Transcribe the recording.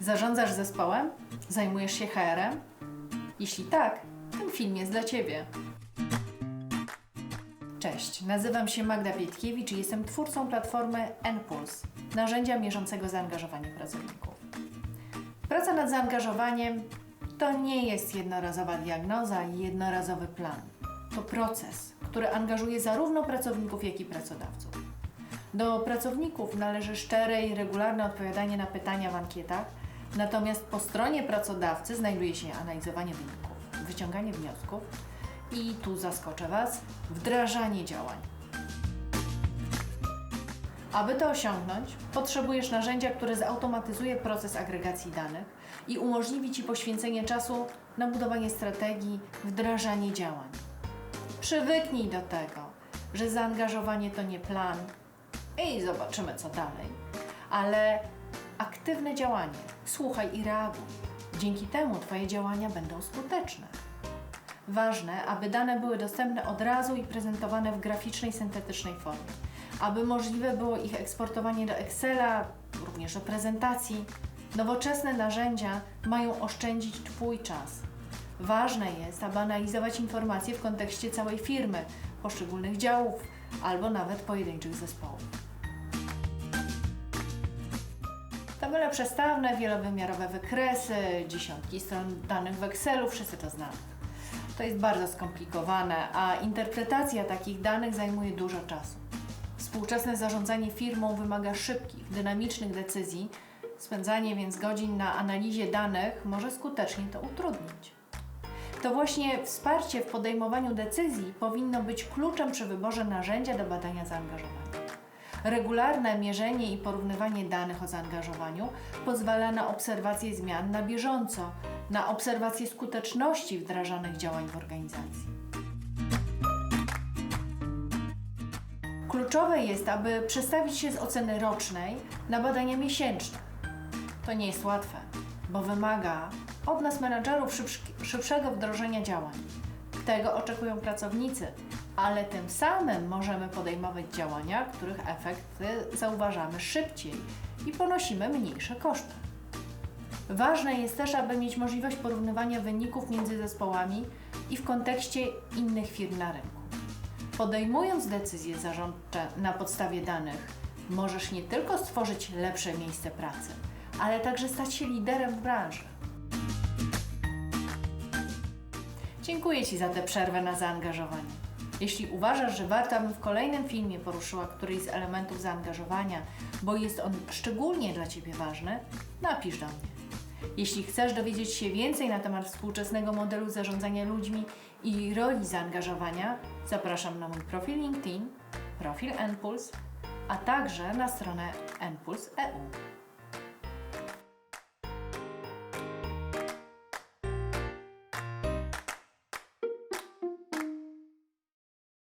Zarządzasz zespołem? Zajmujesz się HR-em? Jeśli tak, ten film jest dla Ciebie. Cześć, nazywam się Magda Pietkiewicz i jestem twórcą platformy NPulse, narzędzia mierzącego zaangażowanie pracowników. Praca nad zaangażowaniem to nie jest jednorazowa diagnoza i jednorazowy plan. To proces, który angażuje zarówno pracowników, jak i pracodawców. Do pracowników należy szczere i regularne odpowiadanie na pytania w ankietach, natomiast po stronie pracodawcy znajduje się analizowanie wyników, wyciąganie wniosków i tu zaskoczę Was, wdrażanie działań. Aby to osiągnąć, potrzebujesz narzędzia, które zautomatyzuje proces agregacji danych i umożliwi Ci poświęcenie czasu na budowanie strategii, wdrażanie działań. Przywyknij do tego, że zaangażowanie to nie plan i zobaczymy co dalej, ale aktywne działanie. Słuchaj i reaguj. Dzięki temu Twoje działania będą skuteczne. Ważne, aby dane były dostępne od razu i prezentowane w graficznej, syntetycznej formie. Aby możliwe było ich eksportowanie do Excela, również do prezentacji. Nowoczesne narzędzia mają oszczędzić Twój czas. Ważne jest, aby analizować informacje w kontekście całej firmy, poszczególnych działów albo nawet pojedynczych zespołów. Tabele przestawne, wielowymiarowe wykresy, dziesiątki stron danych w Excelu, wszyscy to znamy. To jest bardzo skomplikowane, a interpretacja takich danych zajmuje dużo czasu. Współczesne zarządzanie firmą wymaga szybkich, dynamicznych decyzji, spędzanie więc godzin na analizie danych może skutecznie to utrudnić. To właśnie wsparcie w podejmowaniu decyzji powinno być kluczem przy wyborze narzędzia do badania zaangażowania. Regularne mierzenie i porównywanie danych o zaangażowaniu pozwala na obserwację zmian na bieżąco, na obserwację skuteczności wdrażanych działań w organizacji. Kluczowe jest, aby przestawić się z oceny rocznej na badania miesięczne. To nie jest łatwe, bo wymaga od nas menadżerów szybsz- szybszego wdrożenia działań. Tego oczekują pracownicy, ale tym samym możemy podejmować działania, których efekty zauważamy szybciej i ponosimy mniejsze koszty. Ważne jest też, aby mieć możliwość porównywania wyników między zespołami i w kontekście innych firm na rynku. Podejmując decyzje zarządcze na podstawie danych, możesz nie tylko stworzyć lepsze miejsce pracy, ale także stać się liderem w branży. Dziękuję Ci za tę przerwę na zaangażowanie. Jeśli uważasz, że warto, abym w kolejnym filmie poruszyła któryś z elementów zaangażowania, bo jest on szczególnie dla Ciebie ważny, napisz do mnie. Jeśli chcesz dowiedzieć się więcej na temat współczesnego modelu zarządzania ludźmi i roli zaangażowania, zapraszam na mój profil LinkedIn, profil NPulse, a także na stronę npuls.eu.